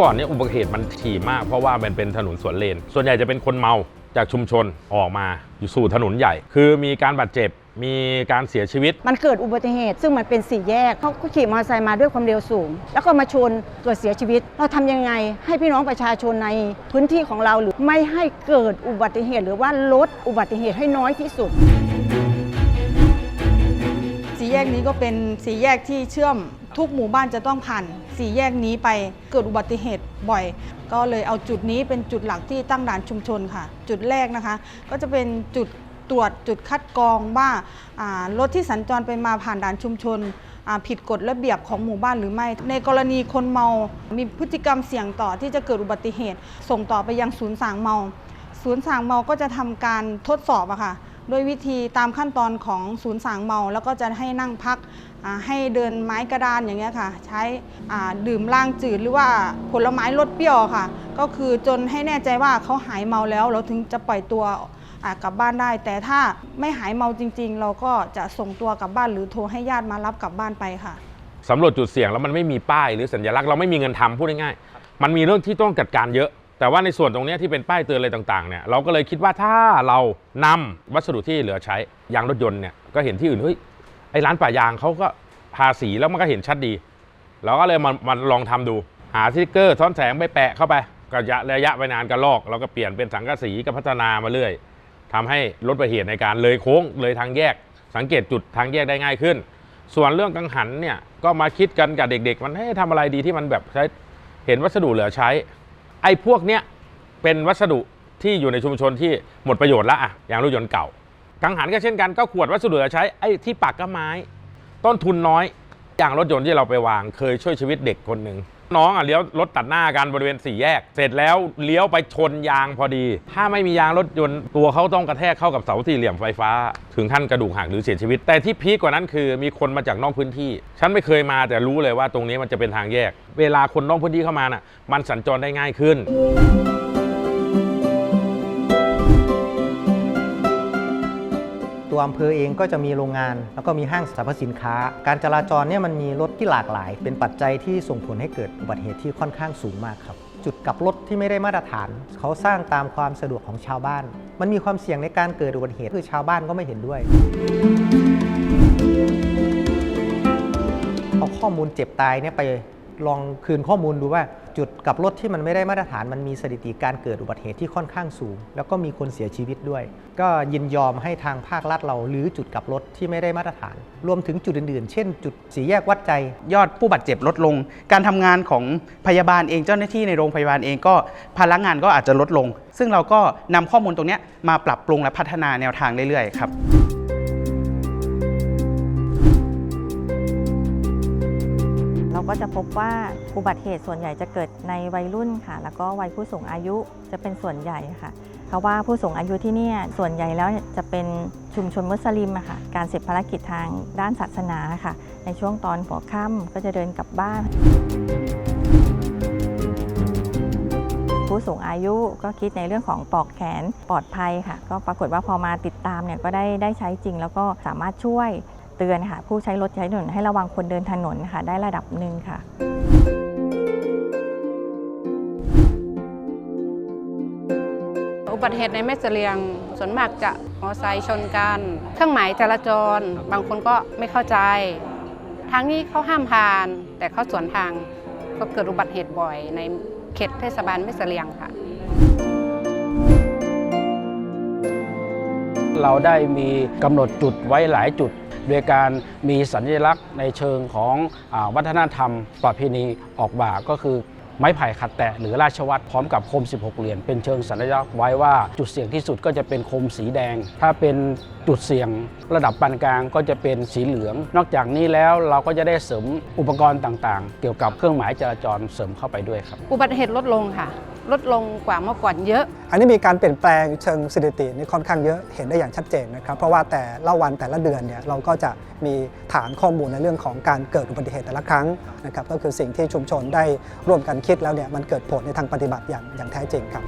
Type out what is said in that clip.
ก่อนเนี่ยอุบัติเหตุมันถี่มากเพราะว่ามันเป็นถนนสวนเลน ส่วนใหญ่จะเป็นคนเมาจากชุมชนออกมาอยู่สู่ถนนใหญ่ คือมีการบาดเจ็บมีการเสียชีวิต มันเกิดอุบัติเหตุ ซึ่งมันเป็นสี่แยกเขาขี่มอเตอร์ไซค์มาด้วยความเร็วสูง แล้วก็มาชนเกิดเสียชีวิต เราทำยังไงให้พี่น้องประชาชนในพื้นที่ของเราหรือไม่ให้เกิดอุบัติเหตุ หรือว่าลดอุบัติเหตุให้น้อยที่สุด แยกนี้ก็เป็นสี่แยกที่เชื่อมทุกหมู่บ้านจะต้องผ่านสี่แยกนี้ไปเกิดอุบัติเหตุบ่อย ก็เลยเอาจุดนี้เป็นจุดหลักที่ตั้งด่านชุมชนค่ะ จุดแรกนะคะ ก็จะเป็นจุดตรวจจุดคัดกรองว่ารถที่สัญจรไปมาผ่านด่านชุมชนผิดกฎระเบียบของหมู่บ้านหรือไม่ ในกรณีคนเมา มีพฤติกรรมเสี่ยงต่อที่จะเกิดอุบัติเหตุ ส่งต่อไปยังศูนย์สางเมา ศูนย์สางเมาก็จะทำการทดสอบอะค่ะ ด้วยวิธีตามขั้นตอนของศูนย์สางเมา แล้วก็จะให้นั่งพักให้เดินไม้กระดานอย่างเงี้ยค่ะ ใช้ดื่มล่างจืดหรือว่าผลไม้รสเปรี้ยวค่ะ ก็คือจนให้แน่ใจว่าเขาหายเมาแล้ว เราถึงจะปล่อยตัวกลับบ้านได้ แต่ถ้าไม่หายเมาจริง ๆ เราก็จะส่งตัวกลับบ้านหรือโทรให้ญาติมารับกลับบ้านไปค่ะสำรวจจุดเสี่ยงแล้วมันไม่มีป้ายหรือสัญลักษณ์เราไม่มีเงินทำพูดง่ายๆมันมีเรื่องที่ต้องจัดการเยอะ แต่ว่าในส่วนตรงนี้ที่เป็นป้ายเตือนอะไรต่างๆเนี่ยเราก็เลยคิดว่าถ้าเรานำวัสดุที่เหลือใช้ยางรถยนต์เนี่ยก็เห็นที่อื่นเฮ้ยไอ้ร้านป่ายางเขาก็ทาสีแล้วมันก็เห็นชัดดีเราก็เลยมามาลองทำดู หาสติกเกอร์ซ้อนแสงไปแปะเข้าไปก็ระยะระยะไปนานก็ลอกเราก็เปลี่ยนเป็นสังกะสีก็พัฒนามาเรื่อยทำให้ลดอุบัติเหตุในการเลยโค้งเลยทางแยก สังเกตจุดทางแยกได้ง่ายขึ้น ส่วนเรื่องกังหันเนี่ยก็มาคิดกันกับเด็ก ๆ มันให้ทำอะไรดีที่มันแบบใช้เห็นวัสดุเหลือใช้ ไอ้พวกเนี้ยเป็นวัสดุที่อยู่ในชุมชนที่หมดประโยชน์ละอะอย่างรถยนต์เก่ากังหันก็เช่นกันก็ขวดวัสดุเหลือใช้ไอ้ที่ปักก็ไม้ ต้นทุนน้อยอย่างรถยนต์ที่เราไปวางเคยช่วยชีวิตเด็กคนหนึ่ง น้องอะเลี้ยวรถตัดหน้ากันบริเวณสี่แยก เสร็จแล้วเลี้ยวไปชนยางพอดี ถ้าไม่มียางรถยนต์ตัวเขาต้องกระแทกเข้ากับเสาสี่เหลี่ยมไฟฟ้า ถึงขั้นกระดูกหักหรือเสียชีวิต แต่ที่พีคกว่านั้นคือมีคนมาจากนอกพื้นที่ ฉันไม่เคยมาแต่รู้เลยว่าตรงนี้มันจะเป็นทางแยก เวลาคนนอกพื้นที่เข้ามาน่ะมันสัญจรได้ง่ายขึ้น ตัวอำเภอเองก็จะมีโรงงาน แล้วก็มีห้างสรรพสินค้า การจราจรเนี่ยมันมีรถที่หลากหลาย เป็นปัจจัยที่ส่งผลให้เกิดอุบัติเหตุที่ค่อนข้างสูงมากครับ จุดกลับรถที่ไม่ได้มาตรฐาน เขาสร้างตามความสะดวกของชาวบ้าน มันมีความเสี่ยงในการเกิดอุบัติเหตุคือชาวบ้านก็ไม่เห็นด้วยเอาข้อมูลเจ็บตายเนี่ยไป ลองคืนข้อมูลดูว่าจุดกับรถที่มันไม่ได้มาตรฐานมันมีสถิติการเกิดอุบัติเหตุที่ค่อนข้างสูง แล้วก็มีคนเสียชีวิตด้วย ก็ยินยอมให้ทางภาครัฐเราหรือจุดกับรถที่ไม่ได้มาตรฐาน รวมถึงจุดอื่นๆ เช่น จุดสีแยกวัดใจ ยอดผู้บาดเจ็บลดลง การทำงานของพยาบาลเองเจ้าหน้าที่ในโรงพยาบาลเองก็พลังงานก็อาจจะลดลง ซึ่งเราก็นำข้อมูลตรงเนี้ยมาปรับปรุงและพัฒนาแนวทางเรื่อยๆ ครับ ก็จะพบว่าอุบัติเหตุส่วนใหญ่จะเกิดในวัยรุ่นค่ะ แล้วก็วัยผู้สูงอายุจะเป็นส่วนใหญ่ค่ะ เพราะว่าผู้สูงอายุที่นี่ส่วนใหญ่แล้วจะเป็นชุมชนมุสลิมค่ะ การเสร็จภารกิจทางด้านศาสนาค่ะ ในช่วงตอนหัวค่ำก็จะเดินกลับบ้าน ผู้สูงอายุก็คิดในเรื่องของปลอกแขนปลอดภัยค่ะ ก็ปรากฏว่าพอมาติดตามเนี่ยก็ได้ได้ใช้จริง แล้วก็สามารถช่วย เตือนค่ะผู้ใช้รถใช้ถนนให้ระวังคนเดินถนนค่ะได้ระดับหนึ่งค่ะอุบัติเหตุในแม่เสลียง ส่วนมากจะมอไซค์ชนกัน เครื่องหมายจราจร บางคนก็ไม่เข้าใจ ทางนี้เขาห้ามผ่าน แต่เขาสวนทางก็เกิดอุบัติเหตุบ่อยในเขตเทศบาลแม่เสลียงค่ะ เราได้มีกำหนดจุดไว้หลายจุด โดยการมีสัญลักษณ์ในเชิงของอวัฒนธรรม ประเพณีออกบ่าก็คือไม้ไผ่ขัดแตะหรือราชวัตรพร้อมกับโคม 16 เหรียญเป็นเชิงสัญลักษณ์ไว้ว่าจุดเสี่ยงที่สุดก็จะเป็นโคมสีแดง ถ้าเป็นจุดเสี่ยงระดับปานกลางก็จะเป็นสีเหลือง นอกจากนี้แล้วเราก็จะได้เสริมอุปกรณ์ต่างๆ เกี่ยวกับเครื่องหมายจราจรเสริมเข้าไปด้วยครับ อุบัติเหตุลดลงค่ะ ลดลงกว่าเมื่อก่อนเยอะ อันนี้มีการเปลี่ยนแปลงเชิงสถิตินี่ค่อนข้างเยอะเห็นได้อย่างชัดเจนนะครับ เพราะว่าแต่ละวันแต่ละเดือนเนี่ยเราก็จะมีฐานข้อมูลในเรื่องของการเกิดอุบัติเหตุแต่ละครั้งนะครับก็คือสิ่งที่ชุมชนได้ร่วมกันคิดแล้วเนี่ยมันเกิดผลในทางปฏิบัติอย่างอย่างแท้จริงครับ